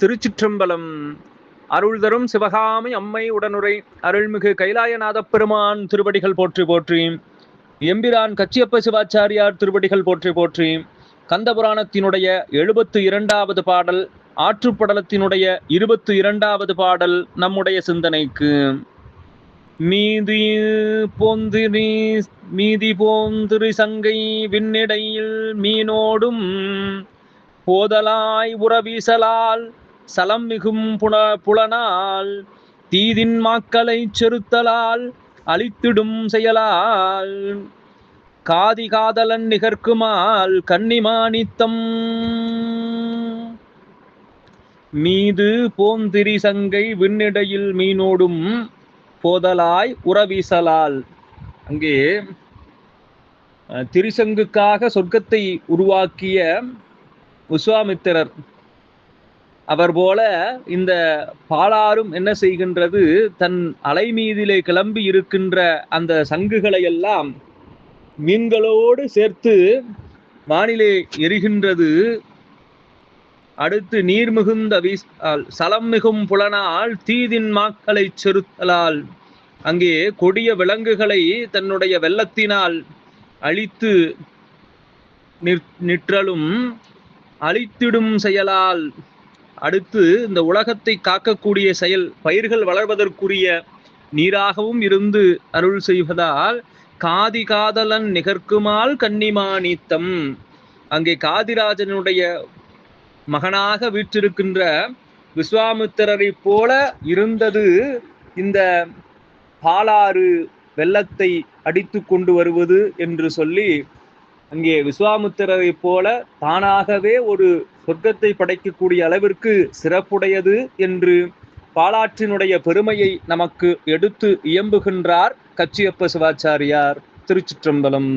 திருச்சிற்றம்பலம். அருள் தரும் சிவகாமி அம்மை உடனுரை அருள்மிகு கைலாயநாத பெருமான் திருவடிகள் போற்றி போற்றி எம்பிரான் கச்சியப்ப சிவாச்சாரியார் திருவடிகள் போற்றி போற்றி கந்தபுராணத்தினுடைய எழுபத்து இரண்டாவது பாடல் ஆற்றுப்படலத்தினுடைய இருபத்து இரண்டாவது பாடல் நம்முடைய சிந்தனைக்கு. மீதி போந்திரி மீதி போந்திரி சங்கை விண்ணிடையில் மீனோடும் போதலாய் உறவீசலால் சலம் மிகும் புல புலனால் தீதின் மாக்களை செருத்தலால் அழித்திடும் செயலால். காதி காதலன் நிகர்க்குமால் கன்னிமானித்தம் மீது போந்திரி சங்கை விண்ணிடையில் மீனோடும் போதலாய் உறவீசலால். அங்கே அஹ், திரிசங்குக்காக சொர்க்கத்தை உருவாக்கிய விஸ்வாமித்திரர் அவர் போல இந்த பாலாரும் என்ன செய்கின்றது? தன் அலை மீதிலே கிளம்பி இருக்கின்ற அந்த சங்குகளை எல்லாம் மீன்களோடு சேர்த்து வானிலே எரிகின்றது. அடுத்து நீர் மிகுந்த வீஸ் சலம் மிகும் புலனால் தீதின் மாக்களை செருத்தலால் அங்கே கொடிய விலங்குகளை தன்னுடைய வெள்ளத்தினால் அழித்து நிற்- நிற்றலும் அழித்திடும் செயலால் அடுத்து இந்த உலகத்தை காக்கக்கூடிய செயல் பயிர்கள் வளர்வதற்குரிய நீராகவும் இருந்து அருள் செய்வதால் காதி காதலன் நிகர்க்குமால் கன்னிமானித்தம். அங்கே காதிராஜனுடைய மகனாக வீற்றிருக்கின்ற விஸ்வாமித்திரரை போல இருந்தது இந்த பாலாறு வெள்ளத்தை அடித்து கொண்டு வருவது என்று சொல்லி அங்கே விஸ்வாமித்திரரை போல தானாகவே ஒரு சொர்க்கத்தை படைக்கக்கூடிய அளவிற்கு சிறப்புடையது என்று பாலாற்றினுடைய பெருமையை நமக்கு எடுத்து இயம்புகின்றார் கச்சியப்ப சிவாச்சாரியார் திருச்சிற்றம்பலம்.